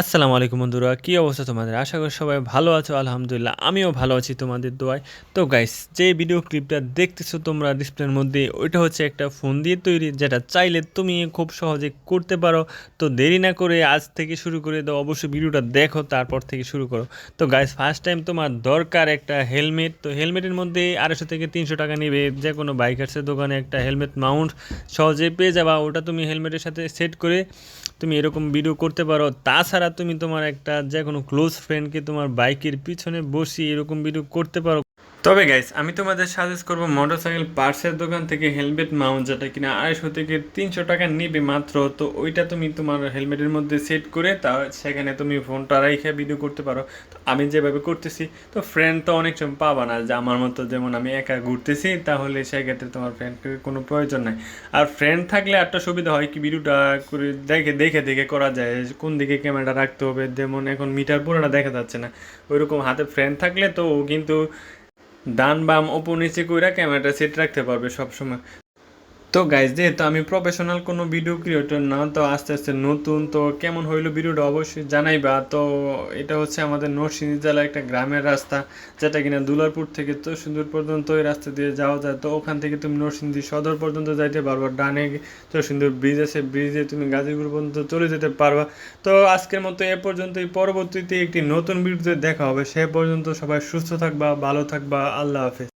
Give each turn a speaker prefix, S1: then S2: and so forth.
S1: আসসালামু আলাইকুম বন্ধুরা, কী অবস্থা তোমাদের? আশা করি সবাই ভালো আছো, আলহামদুলিল্লাহ, আমিও ভালো আছি তোমাদের দোয়ায়। তো গাইস যে ভিডিও ক্লিপটা দেখতেছো তোমরা ডিসপ্লের মধ্যে, ওইটা হচ্ছে একটা ফোন দিয়ে তৈরি, যেটা চাইলে তুমি খুব সহজে করতে পারো। তো দেরি না করে আজ থেকে শুরু করে দাও, অবশ্যই ভিডিওটা দেখো, তারপর থেকে শুরু করো। তো গাইস ফার্স্ট টাইম তোমার দরকার একটা হেলমেট তো হেলমেটের মধ্যে আড়াইশো থেকে তিনশো টাকা নেবে, যে কোনো বাইকার্সের দোকানে একটা হেলমেট মাউন্ট সহজে পেয়ে যাবা, ওটা তুমি হেলমেটের সাথে সেট করে তুমি এরকম ভিডিও করতে পারো। তাছাড়া তুমি তোমার একটা যে কোনো ক্লোজ ফ্রেন্ডকে তোমার বাইকের পিছনে বসিয়ে এরকম ভিডিও করতে পারো। তবে গাইস আমি তোমাদের সাজেস্ট করব মোটরসাইকেল পার্টসের দোকান থেকে হেলমেট মাউন্ট যেটা কিনা আড়াইশো থেকে তিনশো টাকা নেবে মাত্র। তো ওইটা তুমি তোমার হেলমেটের মধ্যে সেট করে তা সেখানে তুমি ফোনটা রেখে ভিডিও করতে পারো। তো আমি যেভাবে করতেছি, তো ফ্রেন্ড তো অনেক সময় পাবা না, যে আমার মতো যেমন আমি একা ঘুরতেছি, তাহলে সেক্ষেত্রে তোমার ফ্রেন্ডকে কোনো প্রয়োজন নাই। আর ফ্রেন্ড থাকলে একটা সুবিধা হয় কি ভিডিওটা করে দেখে দেখে দেখে করা যায়, কোন দিকে ক্যামেরাটা রাখতে হবে, যেমন এখন মিটার পুরোটা দেখা যাচ্ছে না। ওইরকম হাতে ফ্রেন্ড থাকলে তো ও কিন্তু ডান বাম ওপর নিচে কইরা ক্যামেরাটা সেট রাখতে পারবে সবসময়। তো গাইজ যেহেতু আমি প্রফেশনাল কোনো ভিডিও ক্রিয়েটর না, তো আস্তে আস্তে নতুন, তো কেমন হইল ভিডিওটা অবশ্যই জানাইবা। তো এটা হচ্ছে আমাদের নরসিংদী জেলার একটা গ্রামের রাস্তা, যেটা কিনা দুলারপুর থেকে তো সুন্দর পর্যন্ত ওই রাস্তা দিয়ে যাওয়া যায়। তো ওখান থেকে তুমি নরসিংদী সদর পর্যন্ত যাইতে পারবা, ডানে তো সুন্দর ব্রিজ আছে। ব্রিজে তুমি গাজীপুর পর্যন্ত চলে যেতে পারবা। তো আজকের মতো এ পর্যন্তই। পরবর্তীতে একটি নতুন ভিডিওতে দেখা হবে। সে পর্যন্ত সবাই সুস্থ থাকবা, ভালো থাকবা। আল্লাহ হাফেজ।